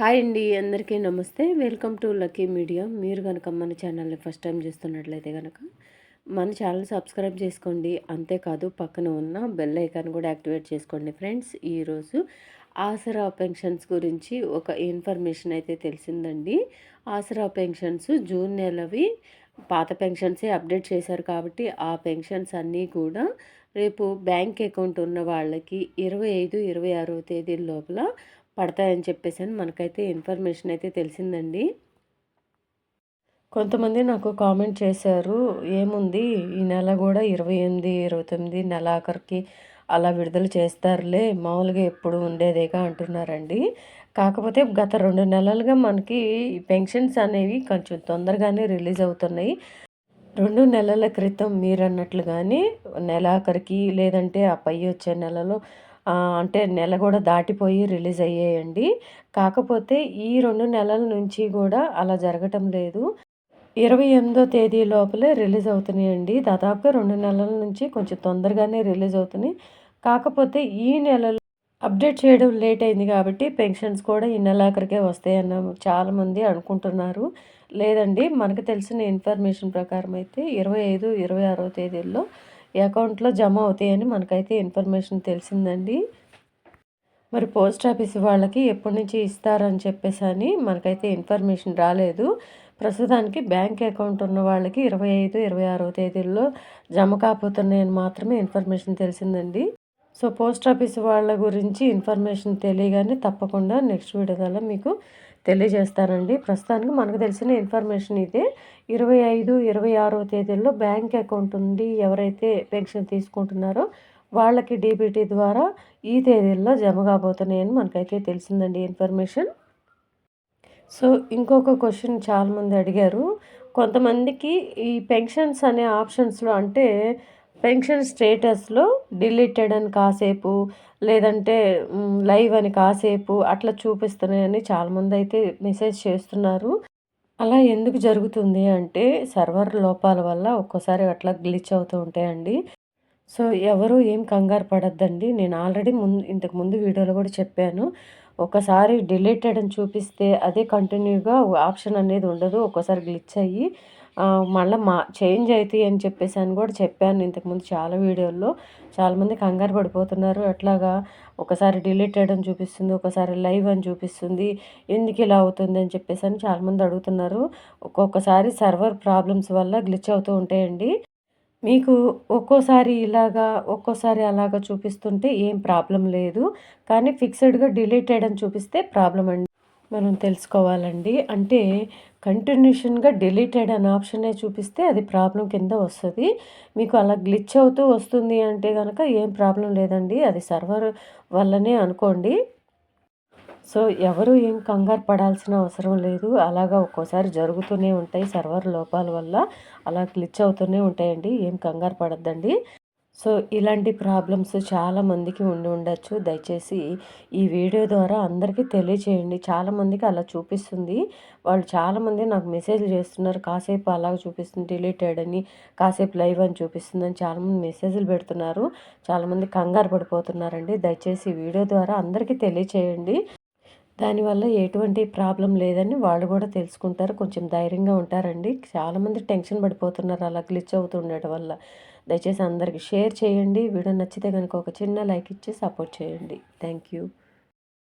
Hi అండి అందరికీ నమస్తే. Welcome to Lucky Media. మీరు కనుక మన ఛానల్ని ఫస్ట్ టైం చూస్తున్నట్లయితే కనుక మన ఛానల్ సబ్స్క్రైబ్ చేసుకోండి. అంతేకాదు పక్కన ఉన్న బెల్ ఐకాన్ కూడా యాక్టివేట్ చేసుకోండి ఫ్రెండ్స్. ఈరోజు ఆసరా పెన్షన్స్ గురించి ఒక ఇన్ఫర్మేషన్ అయితే తెలిసిందండి. ఆసరా పెన్షన్స్ జూన్ నెలవి పాత పెన్షన్సే అప్డేట్ చేశారు కాబట్టి ఆ పెన్షన్స్ అన్నీ కూడా రేపు బ్యాంక్ అకౌంట్ ఉన్న వాళ్ళకి ఇరవై ఐదు ఇరవై ఆరో తేదీల లోపల పడతాయని చెప్పేసి అని మనకైతే ఇన్ఫర్మేషన్ అయితే తెలిసిందండి. కొంతమంది నాకు కామెంట్ చేశారు ఏముంది? ఈ నెల కూడా ఇరవై ఎనిమిది ఇరవై తొమ్మిది నెల ఆఖరికి అలా విడుదల చేస్తారులే మామూలుగా ఎప్పుడు ఉండేదేగా అంటున్నారండి. కాకపోతే గత రెండు నెలలుగా మనకి పెన్షన్స్ అనేవి కొంచెం తొందరగానే రిలీజ్ అవుతున్నాయి. రెండు నెలల క్రితం మీరు అన్నట్లుగానే నెలాఖరికి లేదంటే ఆ పై వచ్చే నెలలో అంటే నెల కూడా దాటిపోయి రిలీజ్ అయ్యాయండి. కాకపోతే ఈ రెండు నెలల నుంచి కూడా అలా జరగటం లేదు. ఇరవై ఎనిమిదో తేదీ లోపలే రిలీజ్ అవుతున్నాయండి. దాదాపుగా రెండు నెలల నుంచి కొంచెం తొందరగానే రిలీజ్ అవుతున్నాయి. కాకపోతే ఈ నెలలో అప్డేట్ చేయడం లేట్ అయింది కాబట్టి పెన్షన్స్ కూడా ఈ నెలాఖరికే వస్తాయన్న చాలామంది అనుకుంటున్నారు. లేదండి మనకు తెలిసిన ఇన్ఫర్మేషన్ ప్రకారం అయితే ఇరవై ఐదు ఇరవై ఆరో తేదీల్లో అకౌంట్లో జమ అవుతాయని మనకైతే ఇన్ఫర్మేషన్ తెలిసిందండి. మరి పోస్ట్ ఆఫీస్ వాళ్ళకి ఎప్పటి నుంచి ఇస్తారని చెప్పేసి అని మనకైతే ఇన్ఫర్మేషన్ రాలేదు. ప్రస్తుతానికి బ్యాంక్ అకౌంట్ ఉన్న వాళ్ళకి ఇరవై ఐదు ఇరవై ఆరో తేదీల్లో జమ కాపోతున్నాయని మాత్రమే ఇన్ఫర్మేషన్ తెలిసిందండి. సో పోస్ట్ ఆఫీస్ వాళ్ళ గురించి ఇన్ఫర్మేషన్ తెలియగానే తప్పకుండా నెక్స్ట్ వీడియో మీకు తెలియజేస్తానండి. ప్రస్తుతానికి మనకు తెలిసిన ఇన్ఫర్మేషన్ ఇదే. ఇరవై ఐదు ఇరవై ఆరో తేదీల్లో బ్యాంక్ అకౌంట్ ఉండి ఎవరైతే పెన్షన్ తీసుకుంటున్నారో వాళ్ళకి డీబీటీ ద్వారా ఈ తేదీల్లో జమ కాబోతున్నాయని మనకైతే తెలిసిందండి ఇన్ఫర్మేషన్. సో ఇంకొక క్వశ్చన్ చాలామంది అడిగారు. కొంతమందికి ఈ పెన్షన్స్ అనే ఆప్షన్స్లో అంటే పెన్షన్ స్టేటస్లో డిలీటెడ్ అని కాసేపు లేదంటే లైవ్ అని కాసేపు అట్లా చూపిస్తున్నాయని చాలామంది అయితే మెసేజ్ చేస్తున్నారు. అలా ఎందుకు జరుగుతుంది అంటే సర్వర్ లోపాల వల్ల ఒక్కోసారి అట్లా గ్లిచ్ అవుతూ ఉంటాయండి. సో ఎవరు ఏం కంగారు పడద్దండి. నేను ఆల్రెడీ ముందు ఇంతకు ముందు వీడియోలో కూడా చెప్పాను. ఒకసారి డిలీటెడ్ అని చూపిస్తే అదే కంటిన్యూగా ఆప్షన్ అనేది ఉండదు. ఒక్కోసారి గ్లిచ్ అయ్యి మళ్ళీ మా చేంజ్ అవుతాయి అని చెప్పేసి అని కూడా చెప్పాను ఇంతకుముందు చాలా వీడియోల్లో. చాలామంది కంగారు పడిపోతున్నారు. అట్లాగా ఒకసారి డిలీటెడ్ అని చూపిస్తుంది ఒకసారి లైవ్ అని చూపిస్తుంది. ఎందుకు ఇలా అవుతుంది అని చెప్పేసి అని చాలామంది అడుగుతున్నారు. ఒక్కొక్కసారి సర్వర్ ప్రాబ్లమ్స్ వల్ల గ్లిచ్ అవుతూ ఉంటాయండి. మీకు ఒక్కోసారి ఇలాగా ఒక్కోసారి అలాగా చూపిస్తుంటే ఏం ప్రాబ్లం లేదు. కానీ ఫిక్స్డ్గా డిలీటెడ్ అని చూపిస్తే ప్రాబ్లం అండి. మనం తెలుసుకోవాలండి. అంటే కంటిన్యూషన్గా డిలీటెడ్ అనే ఆప్షనే చూపిస్తే అది ప్రాబ్లం కింద వస్తుంది. మీకు అలా గ్లిచ్ అవుతూ వస్తుంది అంటే కనుక ఏం ప్రాబ్లం లేదండి. అది సర్వర్ వల్లనే అనుకోండి. సో ఎవరు ఏం కంగారు పడాల్సిన అవసరం లేదు. అలాగా ఒక్కోసారి జరుగుతూనే ఉంటాయి. సర్వర్ లోపాల వల్ల అలా గ్లిచ్ అవుతూనే ఉంటాయండి. ఏం కంగారు పడద్దండి. సో ఇలాంటి ప్రాబ్లమ్స్ చాలామందికి ఉండి ఉండొచ్చు. దయచేసి ఈ వీడియో ద్వారా అందరికీ తెలియచేయండి. చాలామందికి అలా చూపిస్తుంది. వాళ్ళు చాలామంది నాకు మెసేజ్ చేస్తున్నారు. కాసేపు అలాగ చూపిస్తుంది డిలీటెడ్ అని కాసేపు లైవ్ అని చూపిస్తుంది అని చాలామంది మెసేజ్లు పెడుతున్నారు. చాలామంది కంగారు పడిపోతున్నారండి. దయచేసి వీడియో ద్వారా అందరికీ తెలియచేయండి. దానివల్ల ఎటువంటి ప్రాబ్లం లేదని వాళ్ళు కూడా తెలుసుకుంటారు. కొంచెం ధైర్యంగా ఉంటారండి. చాలామంది టెన్షన్ పడిపోతున్నారు అలా గ్లిచ్ అవుతుండటం వల్ల. దయచేసి అందరికీ షేర్ చేయండి. వీడియో నచ్చితే కనుక ఒక చిన్న లైక్ ఇచ్చి సపోర్ట్ చేయండి. Thank you.